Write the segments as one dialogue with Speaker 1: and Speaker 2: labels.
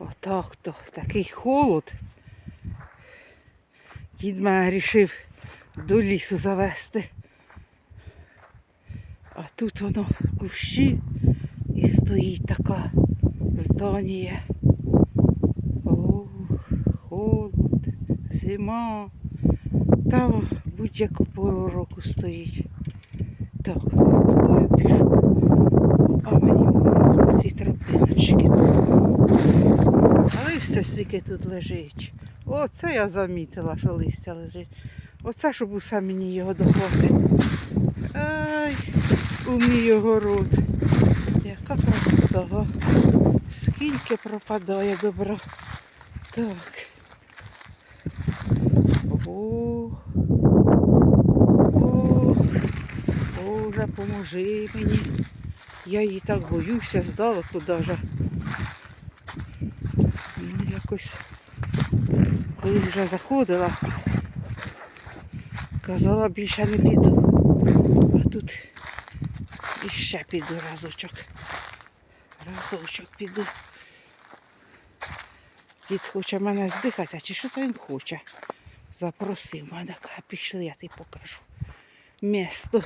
Speaker 1: Отак то, такий холод. Дід мене вирішив до лісу завести. А тут воно кущі і стоїть така здання. Ох, холод, зима. Та будь-яку пору року стоїть. Так, туди пішов. А мені можна ці тропиночки. А стільки тут лежить. Оце я замітила, що листя лежить. Оце, щоб усе мені його доходить. Ай, у мій огород. Яка красота. Скільки пропадає добра. Так. О, о, Боже, поможи мені. Я її так боюся здалеку даже. Ну, якось, коли вже заходила, казала, більше не піду. А тут іще піду разочок. Разочок піду. Дід хоче мене здихатися, чи що це він хоче? Запросив мене, каже, пішли, я тобі покажу. Місто.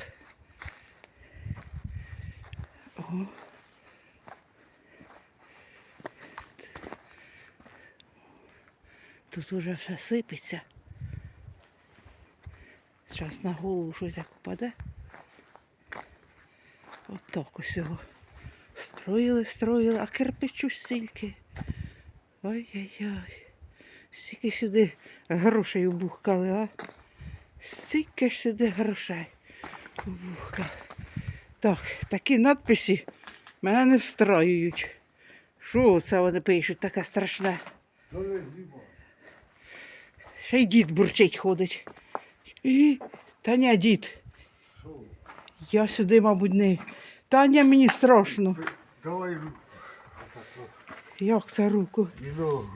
Speaker 1: О. Тут уже все сипеться. Зараз на голову щось як упаде. Отак ось його. Строїли, строїли, а кирпичу стільки. Ой-ой-ой. Стільки сюди грошей убухкали, а? Стільки ж сюди грошей убухкали. Так, такі надписи мене не встраюють. Що це вони пишуть таке страшне? Ще й дід бурчить ходить. І... Та ні, дід. Я сюди, мабуть, не. Таня мені страшно.
Speaker 2: Давай руку.
Speaker 1: Як це руку?
Speaker 2: І ногу.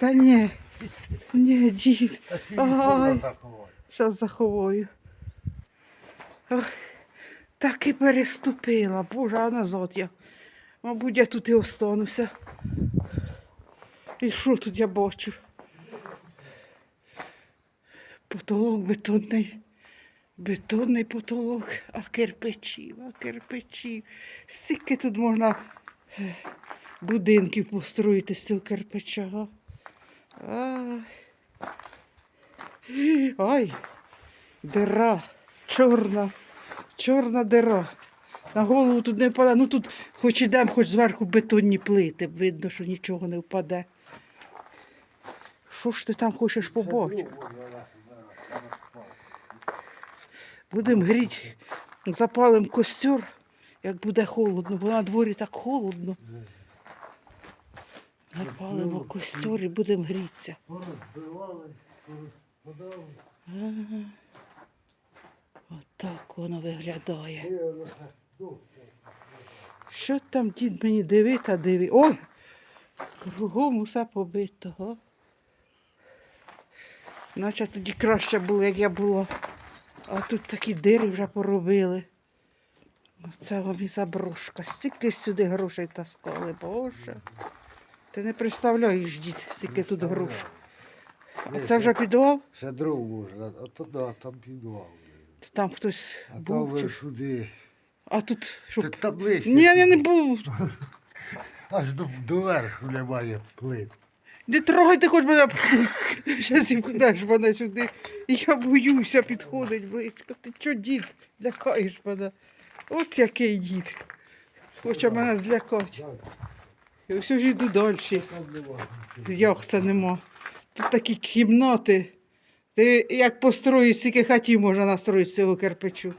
Speaker 1: Та ні. Ні, дід. Ай. Зараз заховаю. Ох, так і переступила. Боже, а назад я. Мабуть, я тут і остануся. І що тут я бачу? Потолок бетонний. Бетонний потолок, а кирпичів, а кирпичів. Скільки тут можна е, будинків построїти з цього кирпича. Ай. Ай, дира, чорна, чорна дира. На голову тут не впаде. Ну тут хоч ідемо, хоч зверху бетонні плити. Видно, що нічого не впаде. Що ж ти там хочеш побачити? Будемо гріти, запалимо костер, як буде холодно, бо на дворі так холодно. Запалимо костер і будемо грітися. Ага. Отак воно виглядає. Що там дід мені диви та диви? Ой! Кругом усе побитого. Наче тоді краще було, як я була. А тут такі дири вже поробили. Оце вам і заброшка. Стільки сюди грошей таскали, боже. Ти не представляєш, дід, скільки тут грошей. А це вже підвал?
Speaker 2: Ще дров можна, а то да, там підвал.
Speaker 1: Там хтось
Speaker 2: А там
Speaker 1: був.
Speaker 2: ви
Speaker 1: Чи...
Speaker 2: сюди.
Speaker 1: А тут що?
Speaker 2: Це таблиця.
Speaker 1: Ні, я не був.
Speaker 2: Аж до, доверху немає плит.
Speaker 1: Не трогайте хоч мене. Зараз і кудеш мене сюди. Я боюся підходить близько. Ти чо, дід, лякаєш мене? От який дід. Хоче мене злякати. І ось ж йду далі. Як це нема? Тут такі кімнати. Ти як построїть, стільки хатів можна настроїти з цього кирпичу.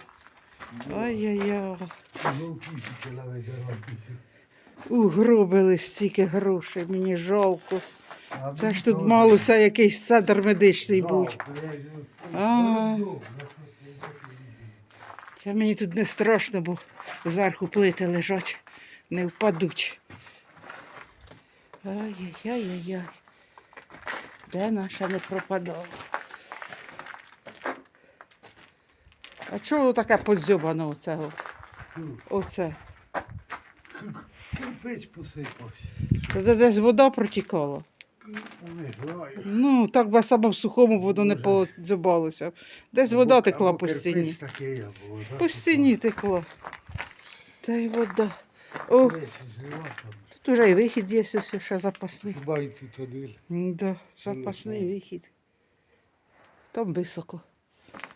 Speaker 1: Ай-яй-яй. Угробили стільки грошей, мені жалко. Це ж тут малося якийсь садр медичний будь. А. Це мені тут не страшно, бо зверху плити лежать, не впадуть. Ай-яй-яй-яй. Де наша не пропадала? А чого воно таке подзьобано оцього? Оце.
Speaker 2: кирпич посипався.
Speaker 1: Де десь вода протікала.
Speaker 2: Не знаю.
Speaker 1: Ну, так би саме в сухому воно не подзибалося. Десь вода текла по стіні. По стіні текла. Та й вода. О,
Speaker 2: Десь жива там.
Speaker 1: тут уже і вихід є, ще запасний.
Speaker 2: Хіба і тут один.
Speaker 1: Да, запасний вихід. Там високо.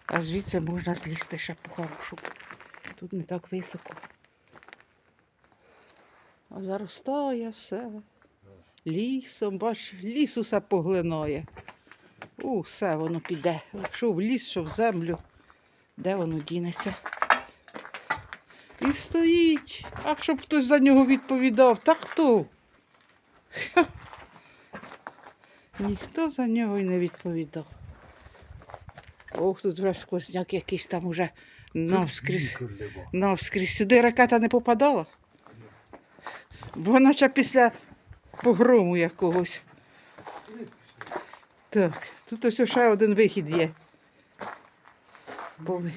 Speaker 1: А звідси можна злізти ще по-хорошому. Тут не так високо. А заростає все. Лісом, бач, ліс усе поглинає. У, все воно піде. Що в ліс, що в землю. Де воно дінеться? І стоїть. А щоб хтось за нього відповідав, та хто? Ха. Ніхто за нього й не відповідав. Ох, тут вже сквозняк якийсь там уже навскрізь. Навскрізь. Сюди ракета не попадала? Бо наче після погрому якогось. Так, тут ось ще один вихід є. Повний.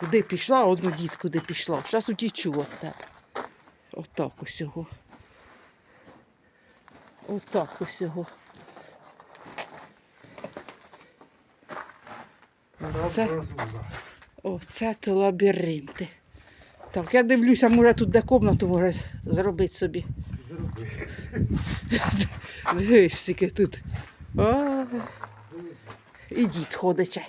Speaker 1: Куди пішла, одну дід куди пішла. Зараз утічу отак. Отак ось його. Отак ось його.
Speaker 2: Там
Speaker 1: Це-
Speaker 2: розумна.
Speaker 1: Оце то лабіринти. Так, я дивлюся, може тут де комнату може зробити собі.
Speaker 2: Зроби.
Speaker 1: Дивись, скільки тут. А, і дід ходить. чай.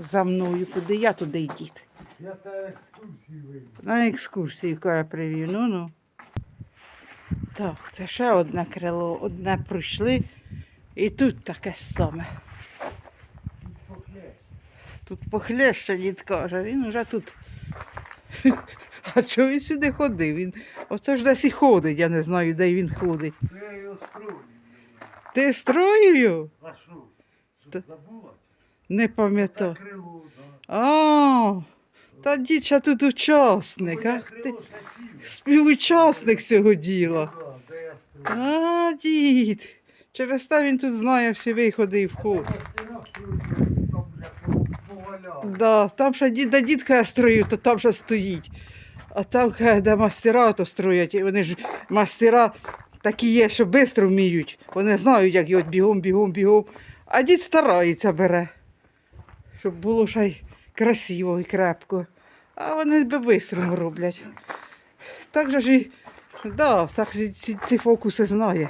Speaker 1: За мною куди я туди й дід.
Speaker 2: Я та екскурсію вийду.
Speaker 1: На екскурсію каже привів. Ну ну. Так, це ще одне крило, одне пройшли. І тут таке саме. Тут похлеще дід каже, він уже тут. А чого він сюди ходив? Він оце ж десь і ходить, я не знаю, де він ходить.
Speaker 2: Я його строю.
Speaker 1: Ти строїв?
Speaker 2: А що?
Speaker 1: Та-
Speaker 2: забула?
Speaker 1: Не
Speaker 2: Та
Speaker 1: пам'ятаю.
Speaker 2: крило, да.
Speaker 1: А, та дід ще тут учасник,
Speaker 2: Моє
Speaker 1: ах ти.
Speaker 2: крило.
Speaker 1: Співучасник цього діла.
Speaker 2: Ну, да, Де я строю?
Speaker 1: А, дід. Через те він тут знає всі виходи і вход.
Speaker 2: Я стіна строю, там, бля, поваляв.
Speaker 1: Да, там ще дід да дідка строїв, то там ще стоїть. А там, де мастера то строять. Вони ж мастера такі є, що швидко вміють. Вони знають, як його бігом, бігом, бігом. А дід старається бере, щоб було ще красиво і крепко. А вони по-бистрому роблять. Так же ж і, да, так же ці, ці фокуси знає.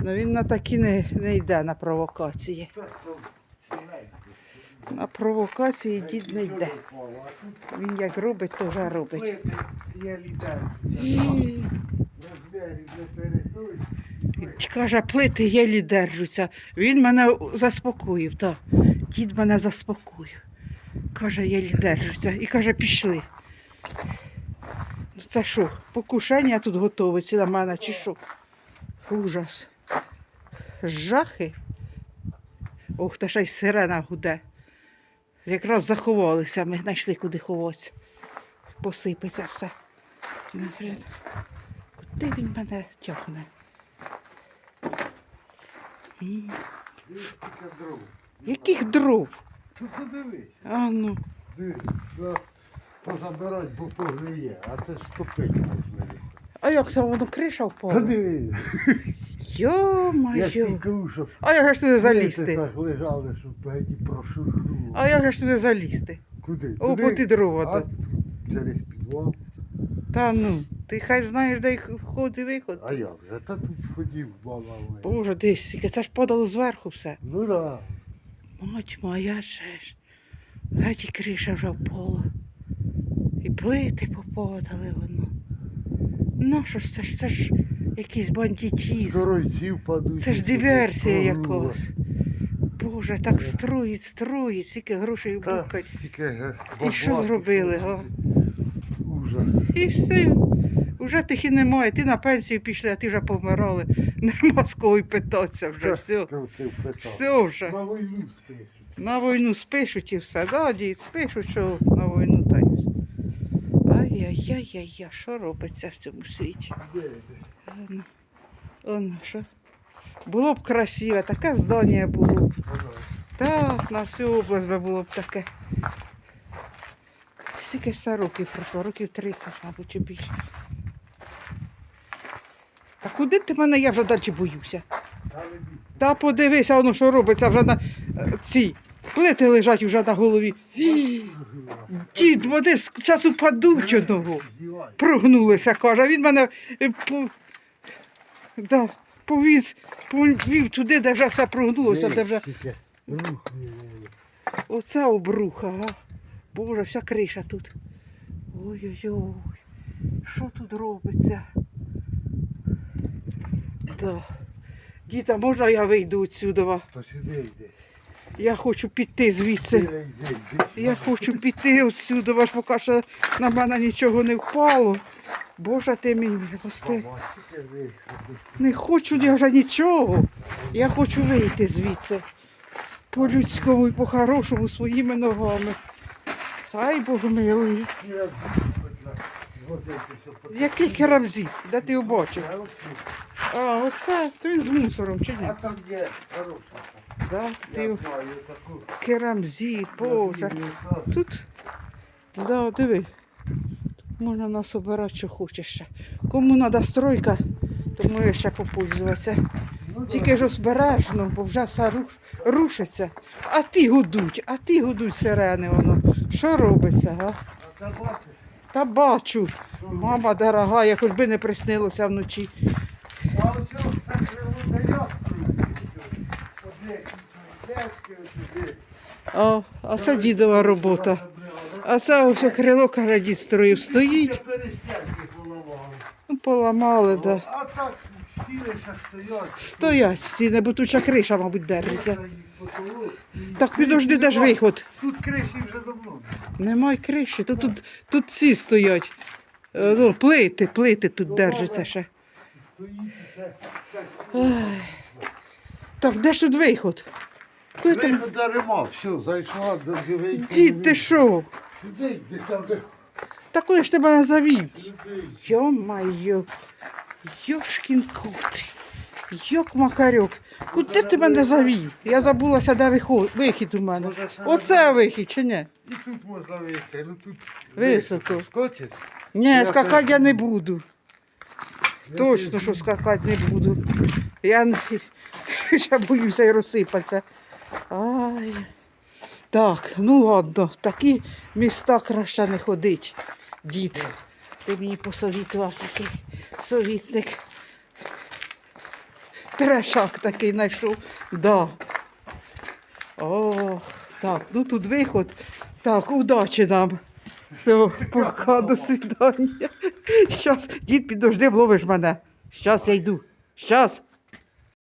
Speaker 1: Ну він на такі не, не йде на провокації. На провокації дід не йде. Він як робить, то вже робить. І. Каже, плити єлі держуться. Він мене заспокоїв, так. Дід мене заспокоїв. Каже, єлі держуться. І каже, пішли. Ну, Це що, покушення тут готовиться на мене чи що? Ужас. Жахи. Ох, та ще й сирена гуде. Якраз заховалися, ми знайшли куди ховатися. Посипеться все. Куди він мене тягне?
Speaker 2: Дров.
Speaker 1: Яких дров?
Speaker 2: Тут подивись.
Speaker 1: А ну.
Speaker 2: Дивись, що позабирать, бо погниє, а це ж топить можна.
Speaker 1: А як це воно криша
Speaker 2: Та
Speaker 1: впала?
Speaker 2: дивись. Я ж
Speaker 1: Йо-моє.
Speaker 2: що
Speaker 1: А як же ж туди залізти?
Speaker 2: так лежали, щоб геть прошурнуло.
Speaker 1: А як же ж туди залізти?
Speaker 2: Куди?
Speaker 1: О,
Speaker 2: Туди?
Speaker 1: по ті дрова.
Speaker 2: А через підвал.
Speaker 1: Та ну, ти хай знаєш, де їх вход і виход.
Speaker 2: А же? Та тут ходів баба.
Speaker 1: Боже, десь, скільки, це ж падало зверху все.
Speaker 2: Ну да.
Speaker 1: Мать моя же ж. Геть і криша вже впала. І плити попадали воно. Ну що ж, це ж це ж якийсь бандитізм.
Speaker 2: Скоройці впадуть.
Speaker 1: Це ж диверсія якась. Боже, так строїть, строїть, скільки грошей букать. І що зробили, га?
Speaker 2: Ужас.
Speaker 1: І все. Уже тих і немає. Ти на пенсію пішли, а ти вже помирали. Нема з кого й питатися вже. Все. Все вже.
Speaker 2: На війну спиш.
Speaker 1: На війну спишуть і все. Да, дід, спишуть, що на війну та й. Ай-яй-яй-яй, що робиться в цьому світі?
Speaker 2: Де ти?
Speaker 1: Оно, оно що. Було б красиве, таке здання було б. Так, на всю область би було б таке. Скільки це років пройшло? Років 30, мабуть, чи більше. А куди ти мене? Я вже далі боюся. Та подивися, воно що робиться вже на е, ці плити лежать вже на голові. Дід, вони з часу падуть одного. Прогнулися, каже. Він мене е, да, повіз, повів туди, де вже все прогнулося, де вже. Оце обруха, га. Боже, вся криша тут. Ой-ой-ой. Що тут робиться? Да. Діта, можна я вийду відсюди? Я хочу піти звідси. Я хочу піти відсюди, аж поки що на мене нічого не впало. Боже ти мій милости. Не хочу я вже нічого. Я хочу вийти звідси. По-людському і по-хорошому своїми ногами. Ай Бог милий. Який керамзіт? Де ти бачив?
Speaker 2: А
Speaker 1: оце, то він з мусором чи ні?
Speaker 2: А там є хороша.
Speaker 1: Да, ти керамзіт, Боже. Тут, да, диви, можна нас обирати, що хочеш ще. Кому треба стройка, тому я ще попользуватися. Тільки ж обережно, бо вже все руш, рушиться. А ті гудуть, а ті гудуть сирени воно. Що робиться, га? Та бачу. Мама дорога, я хоч би не приснилося вночі.
Speaker 2: А,
Speaker 1: а це дідова робота. А це ось крило, каже, дід строїв. Стоїть,
Speaker 2: поламали.
Speaker 1: ну, поламали, да.
Speaker 2: А так стіни ще стоять.
Speaker 1: Стоять стіни, бо тут ще криша, мабуть, держиться. Так підожди, де ж виход?
Speaker 2: Тут криші вже давно.
Speaker 1: Немає криші, тут, тут, тут ці стоять. Е, Ну, плити, плити тут держаться ще.
Speaker 2: Все.
Speaker 1: Так, де ж тут виход?
Speaker 2: Виход дарема, все, зайшла, доживий.
Speaker 1: Дід, ти що?
Speaker 2: Сюди йди, там де
Speaker 1: Та куди ж тебе завів?
Speaker 2: сюди.
Speaker 1: Йо-майо, йошкін кут. Йок макарьок. Куди ти мене завів? Я забулася, де виход, вихід у мене. Оце вихід чи ні?
Speaker 2: І тут можна вийти, ну тут
Speaker 1: Високо.
Speaker 2: Скочиш?
Speaker 1: Ні,
Speaker 2: Я
Speaker 1: скакати я не буду. Точно, що скакати не буду. Я не- ще боюся і розсипатися. Ай. Так, ну ладно, в такі міста краще не ходить, дід. Ти мені посовітував такий совітник. Трешак такий знайшов. Да. Ох, так, ну тут виход. Так, удачі нам. Все, пока, до свидання. Щас, дід, підожди, вловиш мене. Щас я йду. Щас.